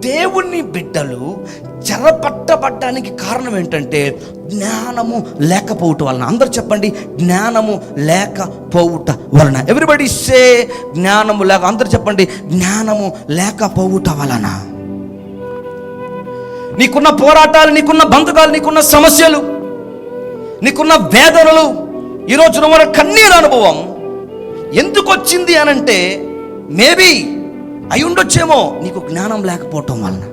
దేవుని బిడ్డలు చెరపట్టబడ్డానికి కారణం ఏంటంటే జ్ఞానము లేకపోవటం వలన. అందరు చెప్పండి జ్ఞానము లేకపోవుట వలన. ఎవ్రీబడి సే జ్ఞానము లేక అందరు చెప్పండి జ్ఞానము లేకపోవుట వలన. నీకున్న పోరాటాలు నీకున్న బంధకాలు నీకున్న సమస్యలు నీకున్న వేదనలు ఈరోజు నువ్వు కన్నీరు అనుభవం. ఎందుకు వచ్చింది అనంటే మేబీ అయి ఉండొచ్చేమో. నీకు జ్ఞానం లేకపోవటం వలన.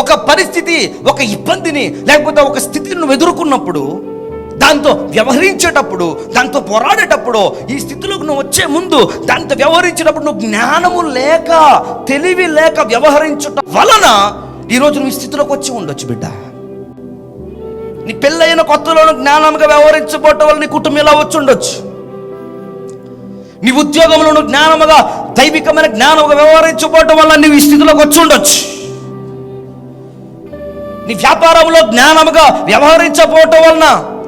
ఒక పరిస్థితి ఒక ఇబ్బందిని లేకపోతే ఒక స్థితిని నువ్వు ఎదుర్కొన్నప్పుడు దాంతో వ్యవహరించేటప్పుడు దాంతో పోరాడేటప్పుడు ఈ స్థితిలోకి నువ్వు వచ్చే ముందు దాంతో వ్యవహరించేటప్పుడు నువ్వు జ్ఞానము లేక తెలివి లేక వ్యవహరించటం వలన ఈరోజు నువ్వు ఈ స్థితిలోకి వచ్చి ఉండొచ్చు బిడ్డ. నీ పెళ్ళైన కొత్తలో జ్ఞానంగా వ్యవహరించబోవటం వల్ల నీ కుటుంబం ఇలా వచ్చి ఉండొచ్చు? నీ ఉద్యోగంలో జ్ఞానముగా దైవికమైన జ్ఞానముగా వ్యవహరించబోవటం వల్ల నీవు ఈ స్థితిలోకి వచ్చి ఉండొచ్చు. నీ వ్యాపారంలో జ్ఞానముగా వ్యవహరించకపోవటం వలన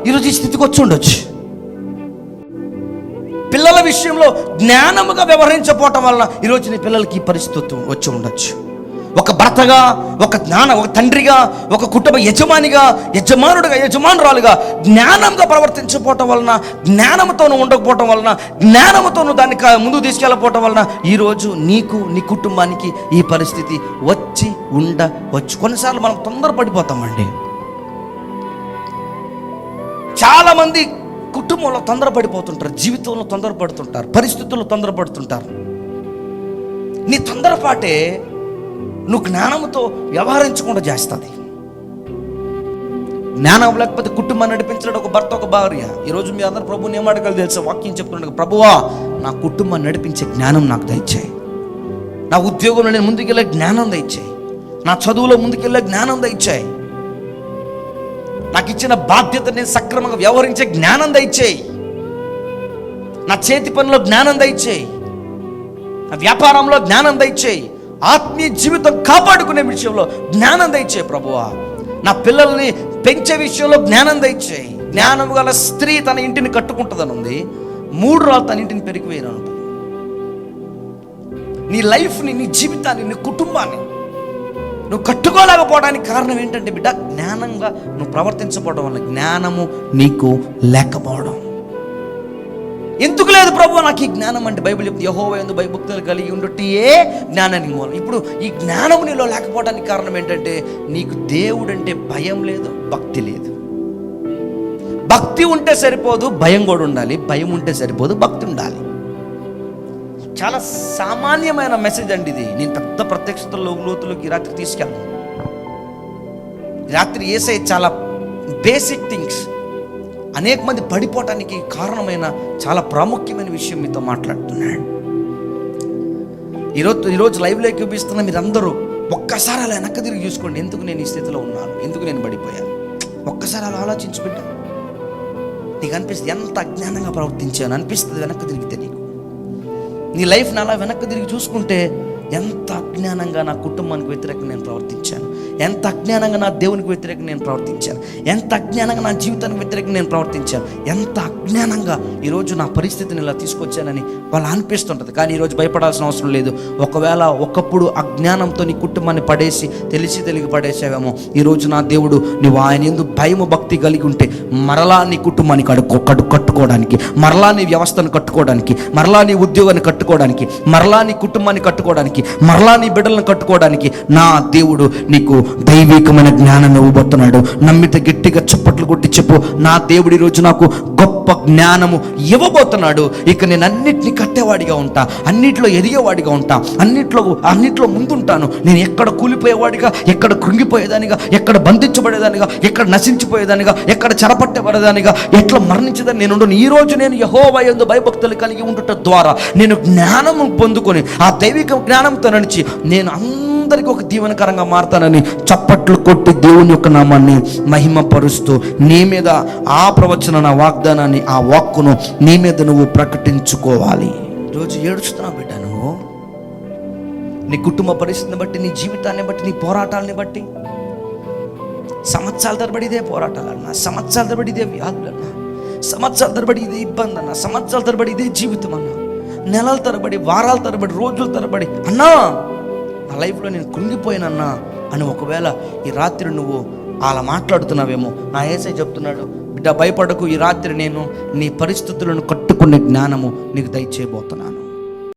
ఈరోజు ఈ స్థితికి వచ్చి ఉండొచ్చు. పిల్లల విషయంలో జ్ఞానముగా వ్యవహరించకపోవటం వలన ఈరోజు నీ పిల్లలకి ఈ పరిస్థితి వచ్చి ఉండొచ్చు. ఒక భర్తగా ఒక జ్ఞాన ఒక తండ్రిగా ఒక కుటుంబ యజమానిగా యజమానుడిగా యజమానురాలుగా జ్ఞానంగా ప్రవర్తించకపోవటం వలన జ్ఞానంతోను ఉండకపోవటం వలన జ్ఞానంతోను దాన్ని ముందు ముందుకు తీసుకెళ్ళకపోవటం వలన ఈరోజు నీకు నీ కుటుంబానికి ఈ పరిస్థితి వచ్చి ఉండవచ్చు. కొన్నిసార్లు మనం తొందరపడిపోతామండి. చాలామంది కుటుంబంలో తొందరపడిపోతుంటారు జీవితంలో తొందరపడుతుంటారు పరిస్థితుల్లో తొందరపడుతుంటారు. నీ తొందరపాటే నువ్వు జ్ఞానంతో వ్యవహరించకుండా చేస్తుంది. జ్ఞానం లేకపోతే కుటుంబాన్ని నడిపించడం ఒక భర్త ఒక భార్య. ఈరోజు మీ అందరు ప్రభుని ఏం అడగాలి తెలుసా? వాక్యం చెప్తున్నాడు ప్రభువా నా కుటుంబాన్ని నడిపించే జ్ఞానం నాకు దయచేయి. నా ఉద్యోగంలో నేను ముందుకెళ్ళే జ్ఞానం దయచేయి. నా చదువులో ముందుకెళ్ళే జ్ఞానం దయచేయి. నాకు ఇచ్చిన బాధ్యత నేను సక్రమంగా వ్యవహరించే జ్ఞానం దయచేయి. నా చేతి పనిలో జ్ఞానం దయచేయి. నా వ్యాపారంలో జ్ఞానం దయచేయి. ఆత్మీయ జీవితం కాపాడుకునే విషయంలో జ్ఞానం దయచేయి ప్రభువా. నా పిల్లల్ని పెంచే విషయంలో జ్ఞానం దయచేయి. జ్ఞానం గల స్త్రీ తన ఇంటిని కట్టుకుంటుందని ఉంది మూడు రాళ్ళు తన ఇంటిని పెరిగిపోయినంట నీ లైఫ్ని నీ జీవితాన్ని నీ కుటుంబాన్ని నువ్వు కట్టుకోలేకపోవడానికి కారణం ఏంటంటే బిడ్డ జ్ఞానంగా నువ్వు ప్రవర్తించకపోవడం వల్ల జ్ఞానము నీకు లేకపోవడం. ఎందుకు లేదు ప్రభు? నాకు ఈ జ్ఞానం అంటే బైబిల్ చెప్తుంది యహోవ ఎందు భయభక్తులు కలిగి ఉండుటియే జ్ఞానానికి మూలం. ఇప్పుడు ఈ జ్ఞానం నీలో లేకపోవడానికి కారణం ఏంటంటే నీకు దేవుడు అంటే భయం లేదు భక్తి లేదు. భక్తి ఉంటే సరిపోదు భయం కూడా ఉండాలి. భయం ఉంటే సరిపోదు భక్తి ఉండాలి. చాలా సామాన్యమైన మెసేజ్ అండి ఇది. నేను పెద్ద ప్రత్యక్షతలో లోతులోకి రాత్రి తీసుకెళ్ళను. రాత్రి ఏసై చాలా బేసిక్ థింగ్స్ అనేక మంది పడిపోవటానికి కారణమైన చాలా ప్రాముఖ్యమైన విషయం మీతో మాట్లాడుతున్నాడు. ఈరోజు ఈరోజు లైవ్లో చూపిస్తున్న మీరందరూ ఒక్కసారి అలా వెనక్కి తిరిగి చూసుకోండి ఎందుకు నేను ఈ స్థితిలో ఉన్నాను ఎందుకు నేను పడిపోయాను? ఒక్కసారి అలా ఆలోచించి బిడ్డ నీకు అనిపిస్తుంది ఎంత అజ్ఞానంగా ప్రవర్తించాను అనిపిస్తుంది వెనక్కి తిరిగితే నీకు. నీ లైఫ్ని అలా వెనక్కి తిరిగి చూసుకుంటే ఎంత అజ్ఞానంగా నా కుటుంబానికి వ్యతిరేకంగా నేను ప్రవర్తించాను. ఎంత అజ్ఞానంగా నా దేవునికి వ్యతిరేకంగా నేను ప్రవర్తించాను? ఎంత అజ్ఞానంగా నా జీవితానికి వ్యతిరేకంగా నేను ప్రవర్తించాను? ఎంత అజ్ఞానంగా ఈరోజు నా పరిస్థితిని ఇలా తీసుకొచ్చానని వాళ్ళు అనిపిస్తుంటుంది. కానీ ఈరోజు భయపడాల్సిన అవసరం లేదు. ఒకవేళ ఒకప్పుడు అజ్ఞానంతో నీ కుటుంబాన్ని పడేసి తెలిసి తెలిగి పడేసావేమో ఈరోజు నా దేవుడు నువ్వు ఆయన ఎందు భయము భక్తి కలిగి ఉంటే మరలా నీ కుటుంబాన్ని కడుక్కో కడు కట్టుకోవడానికి మరలా నీ వ్యవస్థను కట్టుకోవడానికి మరలా నీ ఉద్యోగాన్ని కట్టుకోవడానికి మరలా నీ కుటుంబాన్ని కట్టుకోవడానికి మరలా నీ బిడ్డలను కట్టుకోవడానికి నా దేవుడు నీకు దైవికమైన జ్ఞానం ఇవ్వబోతున్నాడు. నమ్మితే గట్టిగా చప్పట్లు కొట్టి చెప్పు నా దేవుడి రోజు నాకు గొప్ప జ్ఞానము ఇవ్వబోతున్నాడు. ఇక నేను అన్నిటిని కట్టేవాడిగా ఉంటా అన్నిట్లో ఎదిగేవాడిగా ఉంటా అన్నిట్లో అన్నిట్లో ముందుంటాను. నేను ఎక్కడ కూలిపోయేవాడిగా ఎక్కడ కృంగిపోయేదానిగా ఎక్కడ బంధించబడేదానిగా ఎక్కడ నశించిపోయేదానిగా ఎక్కడ చెరపట్టబడేదానిగా ఎట్లా మరణించేదాన్ని నేను ఉండను. ఈ రోజు నేను యహోవా యందు భయభక్తులు కలిగి ఉండుట ద్వారా నేను జ్ఞానము పొందుకొని ఆ దైవిక జ్ఞానంతో నడిచి నేను అందరికీ ఒక దీవెనకరంగా మారతానని చప్పట్లు కొట్టి దేవుని యొక్క నామాన్ని మహిమపరుస్తూ నీ మీద ఆ ప్రవచన నా వాగ్దానాన్ని ఆ వాక్కును నీ మీద నువ్వు ప్రకటించుకోవాలి. రోజు ఏడుస్తున్నావు బిడ్డ నువ్వు. నీ కుటుంబ పరిస్థితిని బట్టి నీ జీవితాన్ని బట్టి నీ పోరాటాలని బట్టి. సంవత్సరాల తరబడి ఇదే పోరాటాలన్నా సంవత్సరాల తరబడి ఇదే వ్యాధులన్నా సంవత్సరాల తరబడి ఇదే ఇబ్బంది అన్న సంవత్సరాల తరబడి ఇదే జీవితం అన్నా. నెలల తరబడి వారాల తరబడి రోజుల తరబడి అన్నా నా లైఫ్లో నేను కృంగిపోయానన్నా. అని ఒకవేళ ఈ రాత్రి నువ్వు అలా మాట్లాడుతున్నావేమో నా ఏసై చెప్తున్నాడు బిడ్డ భయపడకు ఈ రాత్రి నేను నీ పరిస్థితులను కట్టుకునే జ్ఞానము నీకు దయచేయబోతున్నాను.